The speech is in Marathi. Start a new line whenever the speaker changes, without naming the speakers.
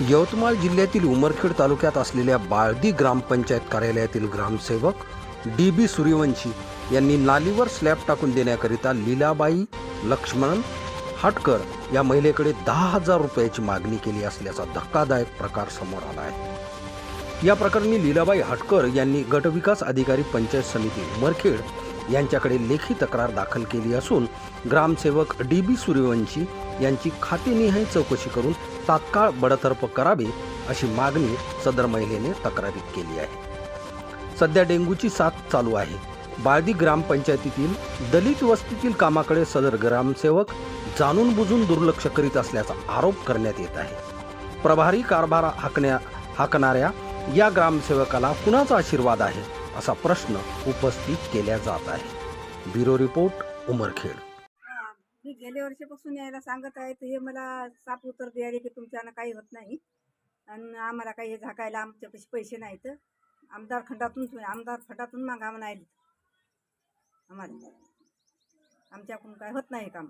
यवतमाळ जिल्ह्यातील उमरखेड तालुक्यात असलेल्या बाळदी ग्रामपंचायत कार्यालयातील ग्रामसेवक डी बी सूर्यवंशी यांनी नालीवर स्लॅब टाकून देण्याकरिता लीलाबाई लक्ष्मण हटकर या महिलेकडे दहा हजार रुपयाची मागणी केली असल्याचा धक्कादायक प्रकार समोर आला आहे. या प्रकरणी लीलाबाई हटकर यांनी गटविकास अधिकारी पंचायत समिती उमरखेड यांच्याकडे लेखी तक्रार दाखल केली असून ग्रामसेवक डी बी सूर्यवंशी यांची खातेनिहाय चौकशी करून तात्काळ बडतर्फ करावी अशी मागणी सदर महिलेने तक्रारीत केली आहे. सध्या डेंग्यूची साथ चालू आहे. बाळदी ग्रामपंचायतीतील दलित वस्तीतील कामाकडे सदर ग्रामसेवक जाणून बुजून दुर्लक्ष करीत असल्याचा आरोप करण्यात येत आहे. प्रभारी कारभार हाकण्या हाकणाऱ्या या ग्रामसेवकाला कुणाचा आशीर्वाद आहे? असा प्रश्न उपस्थित केला जात आहे. Bureau report Umarkhed.
मी गेल्या वर्षीपासून यायला सांगत आहे तर हे मला साप उत्तर द्यायला की तुमच्यानं काही होत नाही. आणि आम्हाला काही हे झाकायला आमच्यापाशी पैसे नाहीत. आमदार खंडातून आमदार फटातून मागा म्हणायला आम्हाला आमच्याकडून काय होत नाही काम.